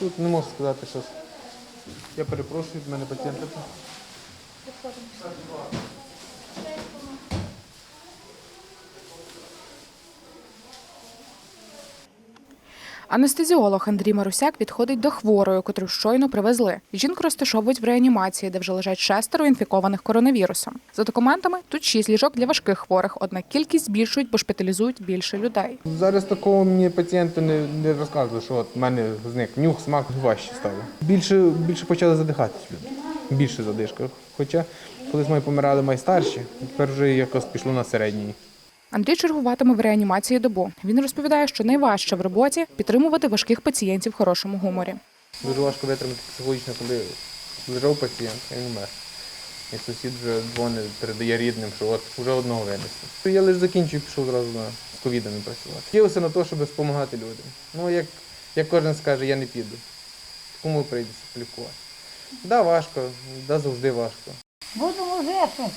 Тут не можу сказати щось. Я перепрошую від мене пацієнта. Анестезіолог Андрій Марусяк відходить до хворої, котру щойно привезли. Жінку розташовують в реанімації, де вже лежать шестеро інфікованих коронавірусом. За документами тут шість ліжок для важких хворих, однак кількість збільшують, бо шпиталізують більше людей. Зараз такого мені пацієнти не, не розказували, що от мене зник нюх, смак важче стало. Більше, більше почали задихатись люди. Більше задишка. Хоча колись ми помирали майстарші, тепер вже якось пішло на середній. Андрій чергуватиме в реанімації добу. Він розповідає, що найважче в роботі підтримувати важких пацієнтів в хорошому гуморі. Дуже важко витримати психологічно, коли лежав пацієнт, а він умер. І сусід вже дзвонить, передає рідним, що от вже одного винесли. Я лише закінчив, пішов одразу на з ковідами працювати. Вчився на те, щоб допомагати людям. Ну, як, як кожен скаже, я не піду. Кому прийдеться лікувати? Да, важко, да, завжди важко. Будемо жити.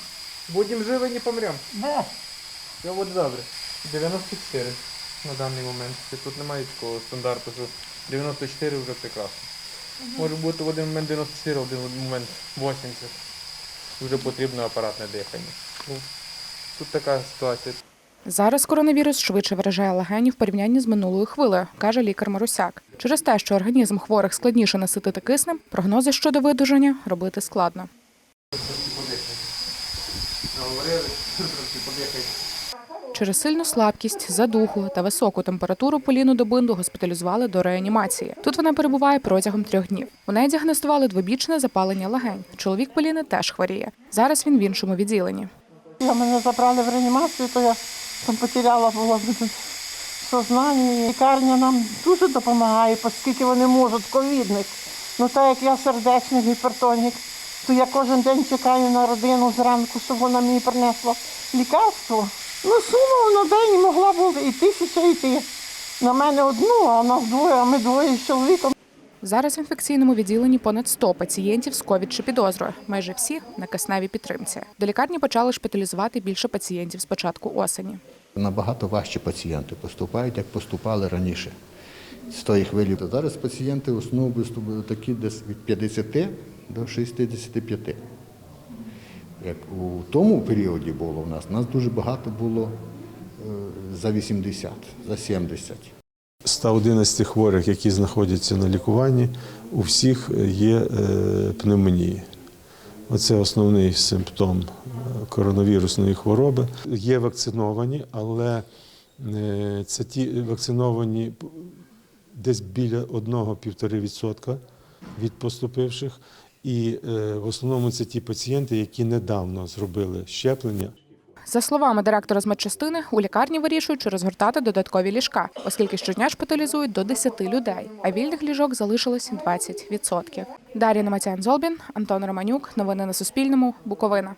Будемо живі, не помремо. Да. Я от добре. 94 на даний момент. Тут немає такого стандарту, що 94 вже прекрасно. Може бути в один момент 94, в один момент 80. Вже потрібно апаратне дихання. Ну, тут така ситуація. Зараз коронавірус швидше виражає легені в порівнянні з минулою хвилею, каже лікар Марусяк. Через те, що організм хворих складніше наситити киснем, прогнози щодо видужання робити складно. Наговорили, трошки подихайте. Через сильну слабкість, задуху та високу температуру Поліну Добинду госпіталізували до реанімації. Тут вона перебуває протягом трьох днів. У неї діагностували двобічне запалення легень. Чоловік Поліни теж хворіє. Зараз він в іншому відділенні. Я мене забрали в реанімацію, то я там потеряла було сознання. Лікарня нам дуже допомагає, оскільки вони можуть ковідних. Ну так як я сердечний гіпертонік, то я кожен день чекаю на родину зранку, щоб вона мені принесла лікарство. Ну, сума на день могла бути і тисяча йти. На мене одну, а нас двоє, а ми двоє з чоловіком. Зараз в інфекційному відділенні понад 100 пацієнтів з ковід чи підозрою. Майже всі на кисневій підтримці. До лікарні почали шпиталізувати більше пацієнтів з початку осені. Набагато важче пацієнти поступають, як поступали раніше. З тої хвилі. Зараз пацієнти в основному такі десь від 50 до 65. Як у тому періоді було у нас, нас дуже багато було е, за 80, за 70. 111 хворих, які знаходяться на лікуванні, у всіх є е, пневмонія. Оце основний симптом е, коронавірусної хвороби. Є вакциновані, але це ті вакциновані десь біля 1-1,5% від поступивших. І е, в основному це ті пацієнти, які недавно зробили щеплення За словами директора з медчастини, у лікарні вирішують, чи розгортати додаткові ліжка, оскільки щодня шпиталізують до 10 людей, а вільних ліжок залишилось 20%. Дар'я Наматян Золбін, Антон Романюк. Новини на Суспільному. Буковина.